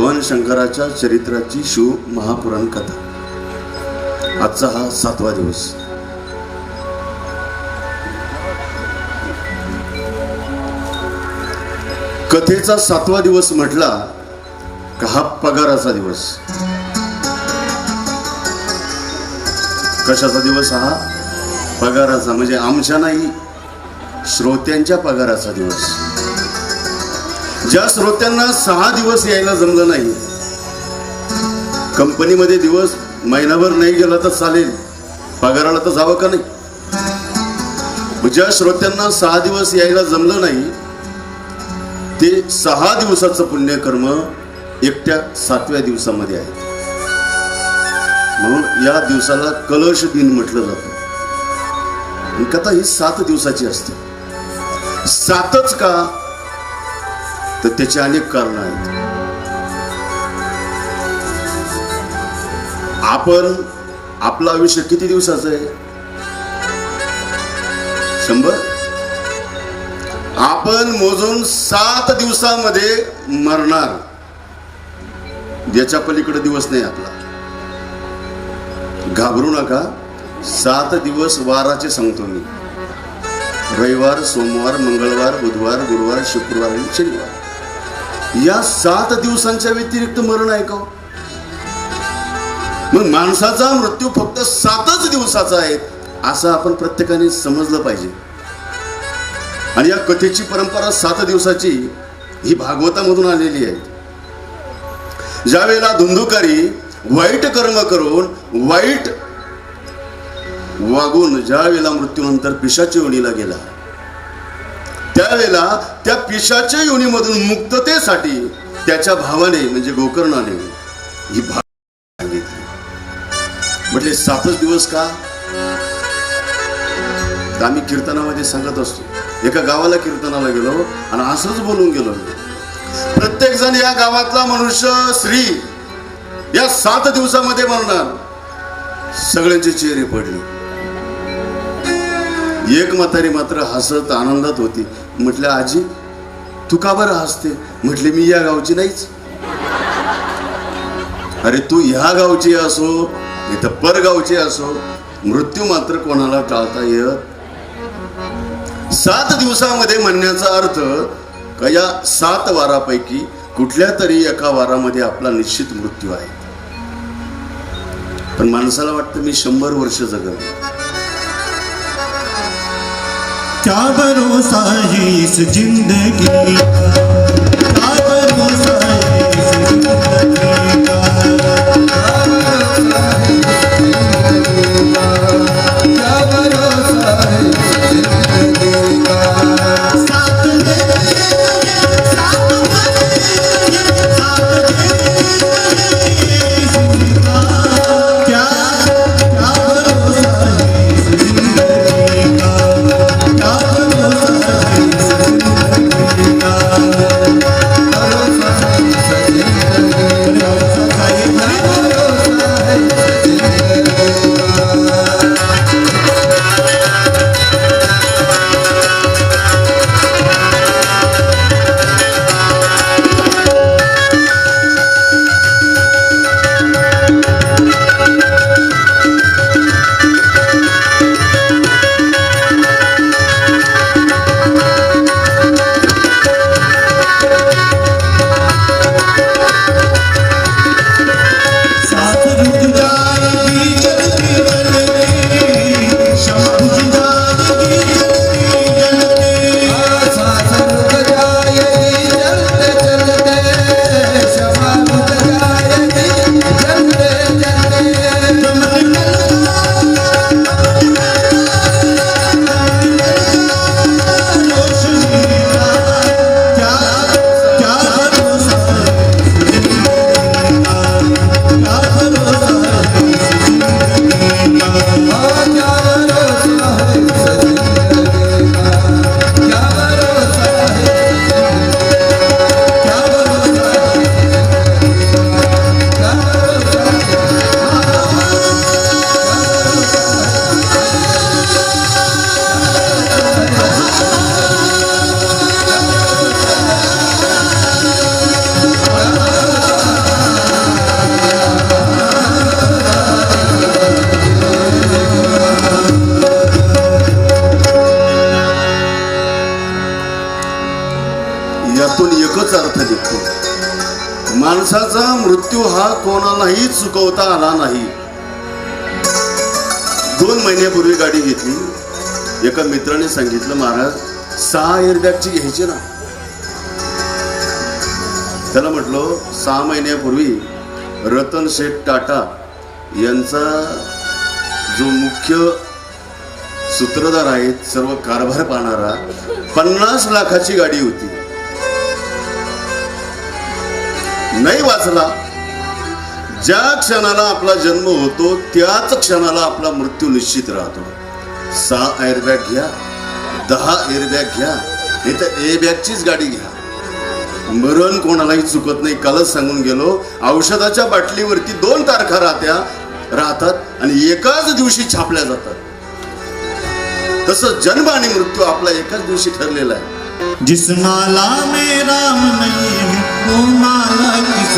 भगवान शंकराच्या चरित्राची शिव महापुराण कथा. आजचा हा सातवा दिवस. कथेचा सातवा दिवस म्हटला का हा पगाराचा दिवस? कशाचा दिवस हा? पगाराचा म्हणजे आमच्या नाही श्रोत्यांच्या पगाराचा दिवस. ज्या श्रोत्यांना सहा दिवस यायला जमलं नाही कंपनीमध्ये दिवस महिनाभर नाही गेला तर चालेल पगाराला तर जावं का नाही? ज्या श्रोत्यांना सहा दिवस यायला जमलं नाही ते सहा दिवसाचं पुण्यकर्म एकट्या सातव्या दिवसामध्ये आहे. म्हणून या दिवसाला कलश दिन म्हटलं जातं. कथा ही सात दिवसाची असते. सातच का तर त्याचे अनेक कारण आहेत. आपण आपलं आयुष्य किती दिवसाचं आहे? शंभर? आपण मोजून सात दिवसामध्ये मरणार. याच्या पलीकडे दिवस नाही आपला. घाबरू नका. सात दिवस वाराचे सांगतो मी. रविवार सोमवार मंगळवार बुधवार गुरुवार शुक्रवार आणि शनिवार. या सात दिवसांच्या व्यतिरिक्त मरण आहे का हो? मग माणसाचा मृत्यू फक्त सातच दिवसाचा आहे असं आपण प्रत्येकाने समजलं पाहिजे. आणि या कथेची परंपरा सात दिवसाची ही भागवतामधून आलेली आहे. ज्या वेळेला धुंदुकारी वाईट कर्म करून वाईट वागून ज्या वेळेला मृत्यूनंतर पिशाच्या योनीला गेला त्यावेळेला त्या पिशाच्या योनीमधून मुक्ततेसाठी त्याच्या भावाने म्हणजे गोकर्णाने ही सांगितली. म्हटले सातच दिवस का? तर आम्ही कीर्तनामध्ये सांगत असतो. एका गावाला कीर्तनाला गेलो आणि असंच बोलून गेलो प्रत्येक जण या गावातला मनुष्य स्त्री या सात दिवसामध्ये मरणार. सगळ्यांचे चेहरे पडले. एक म्हातारी मात्र हसत आनंदात होती. म्हटलं आजी तू का बरं हसते? म्हटले मी या गावची नाहीच. अरे तू ह्या गावची असो इथं परगावची असो मृत्यू मात्र कोणाला टाळता येत? सात दिवसामध्ये म्हणण्याचा अर्थ का या सात वारापैकी कुठल्या तरी एका वारामध्ये आपला निश्चित मृत्यू आहे. पण माणसाला वाटतं मी शंभर वर्ष जगल. क्या भरोसा है इस जिंदगी का? क्या भरोसा एकच अर्थ आहे माणसाचा मृत्यू हा कोणालाही चुकवता आला नाही. दोन महिन्यापूर्वी गाडी घेतली. एका मित्राने सांगितलं महाराज सहा एअरबॅगची घ्यायची ना. त्याला म्हटलो सहा महिन्यापूर्वी रतन शेठ टाटा यांचा जो मुख्य सूत्रधार आहेत सर्व कारभार पाहणारा पन्नास लाखाची गाडी होती. नाही वाचला. ज्या क्षणाला आपला जन्म होतो त्याच क्षणाला आपला मृत्यू निश्चित राहतो. सहा एअरबॅग घ्या दहा एअरबॅग घ्या हे तर एअरबॅगचीच गाडी घ्या. मरण कोणालाही चुकत नाही. कालच सांगून गेलो औषधाच्या बाटलीवरती दोन तारखा राहत्या राहतात आणि एकाच दिवशी छापल्या जातात. तसं जन्म आणि मृत्यू आपला एकाच दिवशी ठरलेला आहे. जिस माला में राम नहीं है वो माला किस